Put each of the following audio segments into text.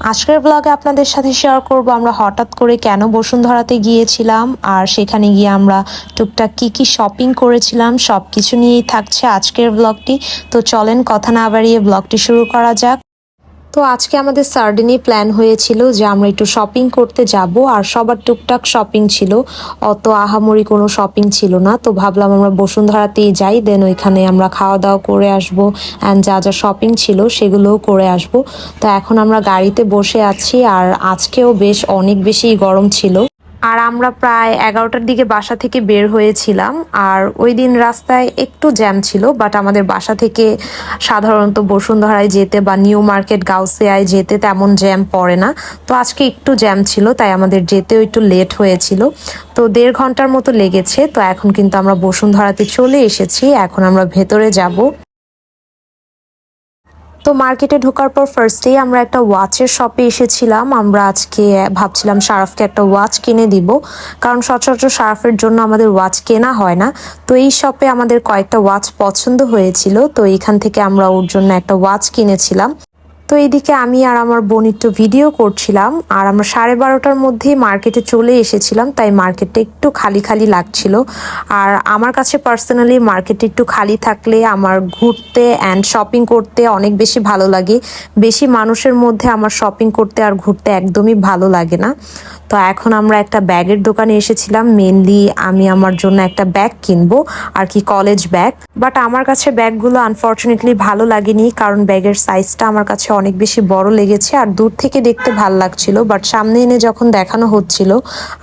আজকের ব্লগে আপনাদের সাথে শেয়ার করব, আমরা হঠাৎ করে কেন বসুন্ধরাতে গিয়েছিলাম, আর সেখানে গিয়ে আমরা টুকটাক কি কি শপিং করেছিলাম সব কিছু নিয়েই থাকছে আজকের ব্লগটি তো চলেন, কথা না বাড়িয়ে ব্লগটি শুরু করা যাক। তো আজকে আমাদের সার্ডেনি প্ল্যান হয়েছিল যে আমরা একটু শপিং করতে যাব, আর সবার টুকটাক শপিং ছিল। অত আহামরি কোনো শপিং ছিল না, তো ভাবলাম আমরা বসুন্ধরাতেই যাই দেন ওইখানে আমরা খাওয়া দাওয়া করে আসব অ্যান্ড যা যা শপিং ছিল সেগুলোও করে আসব। তো এখন আমরা গাড়িতে বসে আছি, আর আজকেও বেশ অনেক বেশি গরম ছিল। আর আমরা প্রায় এগারোটার দিকে বাসা থেকে বের হয়েছিলাম। আর ওই দিন রাস্তায় একটু জ্যাম ছিল বাট আমাদের বাসা থেকে সাধারণত বসুন্ধরায় যেতে বা নিউ মার্কেট গাউসিয়ায় যেতে তেমন জ্যাম পড়ে না। তো আজকে একটু জ্যাম ছিল, তাই আমাদের যেতেও একটু লেট হয়েছিল। তো দেড় ঘণ্টার মতো লেগেছে, তো এখন কিন্তু আমরা বসুন্ধরাতে চলে এসেছি, এখন আমরা ভেতরে যাব। তো মার্কেটে ঢোকার পর ফার্স্টেই আমরা একটা ওয়াচের শপে এসেছিলাম। আমরা আজকে ভাবছিলাম শারাফকে একটা ওয়াচ কিনে দিব। কারণ সচরাচর শারাফের জন্য আমাদের ওয়াচ কেনা হয় না। তো এই শপে আমাদের কয়েকটা ওয়াচ পছন্দ হয়েছিল। তো এখান থেকে আমরা ওর জন্য একটা ওয়াচ কিনেছিলাম। তো এইদিকে আমি আর আমার বোন একটু ভিডিও করছিলাম, আর আমরা সাড়ে বারোটার মধ্যেই মার্কেটে চলে এসেছিলাম, তাই মার্কেটটা একটু খালি খালি লাগছিল। আর আমার কাছে পার্সোনালি মার্কেট একটু খালি থাকলে আমার ঘুরতে অ্যান্ড শপিং করতে অনেক বেশি ভালো লাগে। বেশি মানুষের মধ্যে আমার শপিং করতে আর ঘুরতে একদমই ভালো লাগে না। তো এখন আমরা একটা ব্যাগের দোকানে এসেছিলাম। মেনলি আমি আমার জন্য একটা ব্যাগ কিনবো, আর কি কলেজ ব্যাগ বাট আমার কাছে ব্যাগগুলো আনফর্চুনেটলি ভালো লাগেনি, কারণ ব্যাগের সাইজটা আমার কাছে অনেক বেশি বড় লেগেছে, আর দূর থেকে দেখতে ভালো লাগছিল। বাট সামনে এনে যখন দেখানো হচ্ছিল,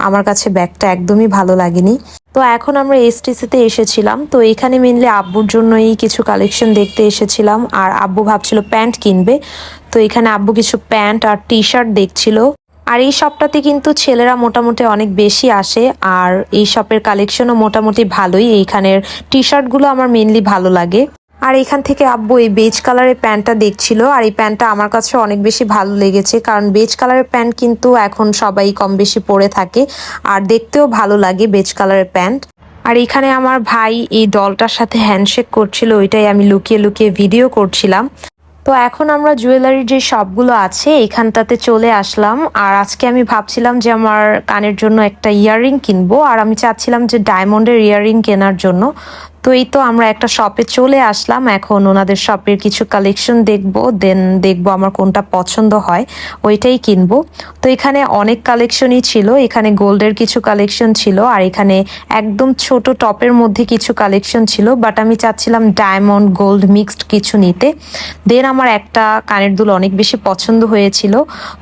আমার কাছে ব্যাগটা একদমই ভালো লাগেনি। তো এখন আমরা এসটিসিতে এসেছিলাম। তো এখানে মেনলি আব্বুর জন্যই কিছু কালেকশন দেখতে এসেছিলাম, আর আব্বু ভাবছিল প্যান্ট কিনবে। তো এখানে আব্বু কিছু প্যান্ট আর টি শার্ট দেখছিল। আর এই শপটাতে কিন্তু ছেলেরা মোটামুটি অনেক বেশি আসে, আর এই শপের কালেকশনও মোটামুটি ভালোই। এইখানের টি শার্টগুলো আমার মেনলি ভালো লাগে। আর এখান থেকে আব্বু এই বেজ কালারের প্যান্টটা দেখছিল, আর এই প্যান্টটা আমার কাছে অনেক বেশি ভালো লেগেছে, কারণ বেজ কালারের প্যান্ট কিন্তু এখন সবাই কম বেশি পরে থাকে, আর দেখতেও ভালো লাগে বেজ কালারের প্যান্ট। আর এখানে আমার ভাই এই দলটার সাথে হ্যান্ডশেক করছিল, ওইটাই আমি লুকিয়ে লুকিয়ে ভিডিও করছিলাম। তো এখন আমরা জুয়েলারির যে শপগুলো আছে, এখানটাতে চলে আসলাম। আর আজকে আমি ভাবছিলাম যে আমার কানের জন্য একটা ইয়াররিং কিনবো, আর আমি চাচ্ছিলাম যে ডায়মন্ডের ইয়াররিং কেনার জন্য। তো এই তো আমরা একটা শপে চলে আসলাম। এখন ওনাদের শপের কিছু কালেকশন দেখব দেন দেখব আমার কোনটা পছন্দ হয়, ওইটাই কিনবো। তো এখানে অনেক কালেকশনই ছিল, এখানে গোল্ডের কিছু কালেকশন ছিল, আর এখানে একদম ছোট টপের মধ্যে কিছু কালেকশন ছিল বাট আমি চাচ্ছিলাম ডায়মন্ড গোল্ড মিক্সড কিছু নিতে। দেন আমার একটা কানের দুল অনেক বেশি পছন্দ হয়েছিল।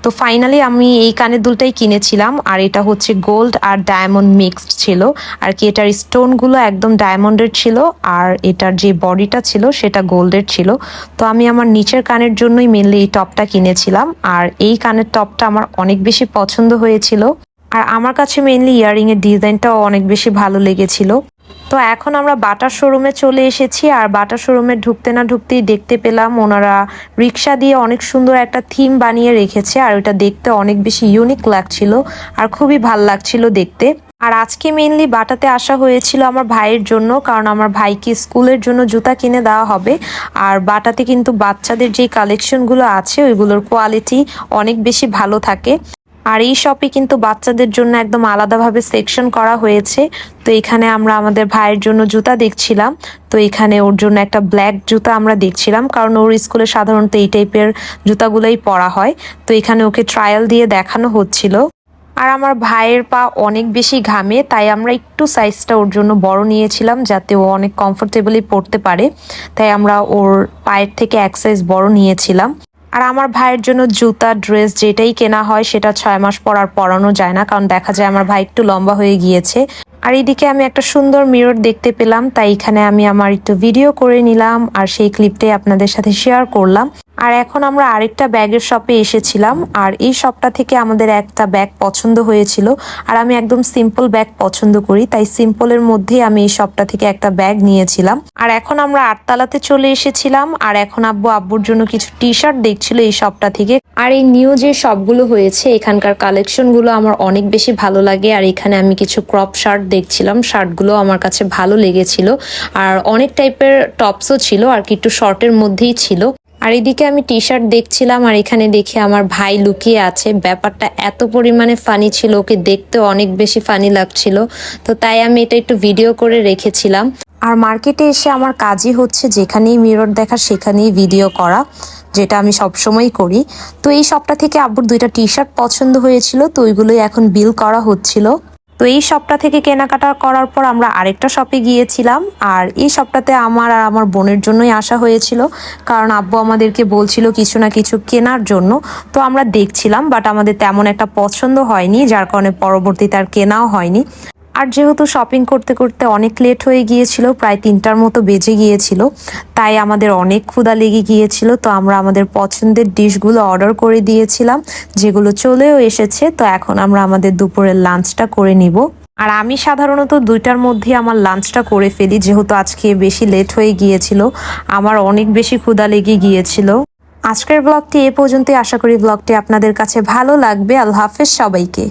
তো ফাইনালি আমি এই কানের দুলটাই কিনেছিলাম, আর এটা হচ্ছে গোল্ড আর ডায়মন্ড মিক্সড ছিল। আর কি এটার স্টোনগুলো একদম ডায়মন্ডের ছিল আর এটার যে বডিটা ছিল সেটা গোল্ডের ছিল। তো আমি আমার নিচের কানের জন্যই মেনলি এই টপটা কিনেছিলাম আর এই কানের টপটা আমার অনেক বেশি পছন্দ হয়েছিল। আর আমার কাছে মেনলি ইয়ারিং এর ডিজাইনটাও অনেক বেশি ভালো লেগেছিল। তো এখন আমরা বাটার শোরুমে চলে এসেছি আর বাটার শোরুমে ঢুকতে না ঢুকতেই দেখতে পেলাম ওনারা রিক্সা দিয়ে অনেক সুন্দর একটা থিম বানিয়ে রেখেছে আর ওটা দেখতে অনেক বেশি ইউনিক লাগছিল আর খুবই ভালো লাগছিল দেখতে। আর আজকে মেনলি বাটাতে আসা হয়েছিল আমার ভাইয়ের জন্য, কারণ আমার ভাইকে স্কুলের জন্য জুতা কিনে দেওয়া হবে। আর বাটাতে কিন্তু বাচ্চাদের যে কালেকশনগুলো আছে, ওইগুলোর কোয়ালিটি অনেক বেশি ভালো থাকে। আর এই শপে কিন্তু বাচ্চাদের জন্য একদম আলাদাভাবে সেকশন করা হয়েছে। তো এখানে আমরা আমাদের ভাইয়ের জন্য জুতা দেখছিলাম। তো এখানে ওর জন্য একটা ব্ল্যাক জুতা আমরা দেখছিলাম, কারণ ওর স্কুলে সাধারণত এই টাইপের জুতাগুলোই পরা হয়। তো এখানে ওকে ট্রায়াল দিয়ে দেখানো হচ্ছিল। আর আমার ভাইয়ের পা অনেক বেশি ঘামে, তাই আমরা একটু সাইজটা ওর জন্য বড় নিয়েছিলাম যাতে ও অনেক কমফোর্টেবলি পড়তে পারে। তাই আমরা ওর পায়ের থেকে এক সাইজ বড় নিয়েছিলাম। আর আমার ভাইয়ের জন্য জুতা ড্রেস যেটাই কেনা হয় সেটা ছয় মাস পর আর পরানো যায় না, কারণ দেখা যায় আমার ভাই একটু লম্বা হয়ে গিয়েছে। আর এইদিকে আমি একটা সুন্দর মিরর দেখতে পেলাম, তাই এখানে আমি আমার একটু ভিডিও করে নিলাম, আর সেই ক্লিপটাই আপনাদের সাথে শেয়ার করলাম। আর এখন আমরা আরেকটা ব্যাগের শপে এসেছিলাম, আর এই শপটা থেকে আমাদের একটা ব্যাগ পছন্দ হয়েছিল, আর আমি একদম সিম্পল ব্যাগ পছন্দ করি, তাই সিম্পলের মধ্যেই আমি এই শপটা থেকে একটা ব্যাগ নিয়েছিলাম। আর এখন আমরা আটতলাতে চলে এসেছিলাম, আর এখন আব্বু, আব্বুর জন্য কিছু টি শার্ট দেখছিল এই শপটা থেকে। আর এই নিউ যে শপগুলো হয়েছে, এখানকার কালেকশনগুলো আমার অনেক বেশি ভালো লাগে, আর এখানে আমি কিছু ক্রপ শার্ট দেখছিলাম শার্টগুলো আমার কাছে ভালো লেগেছিল, আর অনেক টাইপের টপসও ছিল, আর কি একটু শর্টের মধ্যেই ছিল। আর এদিকে আমি টি শার্ট দেখছিলাম আর এখানে দেখে আমার ভাই লুকিয়ে আছে। ব্যাপারটা এত পরিমাণে ফানি ছিল, ওকে দেখতে অনেক বেশি ফানি লাগছিল। তো তাই আমি এটা একটু ভিডিও করে রেখেছিলাম। আর মার্কেটে এসে আমার কাজই হচ্ছে যেখানেই মিরর দেখা, সেখানেই ভিডিও করা, যেটা আমি সবসময়ই করি। তো এই সবটা থেকে আব্বুর দুইটা টি শার্ট পছন্দ হয়েছিল, তো ওইগুলোই এখন বিল করা হচ্ছিল। তো এই শপটা থেকে কেনাকাটা করার পর আমরা আরেকটা শপে গিয়েছিলাম। আর এই শপটাতে আমার আর আমার বোনের জন্যই আসা হয়েছিল। কারণ আব্বু আমাদেরকে বলছিল কিছু না কিছু কেনার জন্য। তো আমরা দেখছিলাম বাট আমাদের তেমন একটা পছন্দ হয়নি, যার কারণে পরবর্তীতে আর কেনাও হয়নি। আর যেহেতু শপিং করতে করতে অনেক লেট হয়ে গিয়েছিল, প্রায় তিনটার মতো বেজে গিয়েছিল, তাই আমাদের অনেক ক্ষুধা লেগে গিয়েছিল, তো আমরা আমাদের পছন্দের ডিশগুলো অর্ডার করে দিয়েছিলাম, যেগুলো চলেও এসেছে, তো এখন আমরা আমাদের দুপুরের লাঞ্চটা করে নিব। আর আমি সাধারণত দুইটার মধ্যে আমার লাঞ্চটা করে ফেলি, যেহেতু আজকে বেশি লেট হয়ে গিয়েছিল, আমার অনেক বেশি ক্ষুধা লেগে গিয়েছিল। আজকের ব্লগটি এ পর্যন্তই, আশা করি ব্লগটি আপনাদের কাছে ভালো লাগবে। আল্লাহ হাফেজ সবাইকে।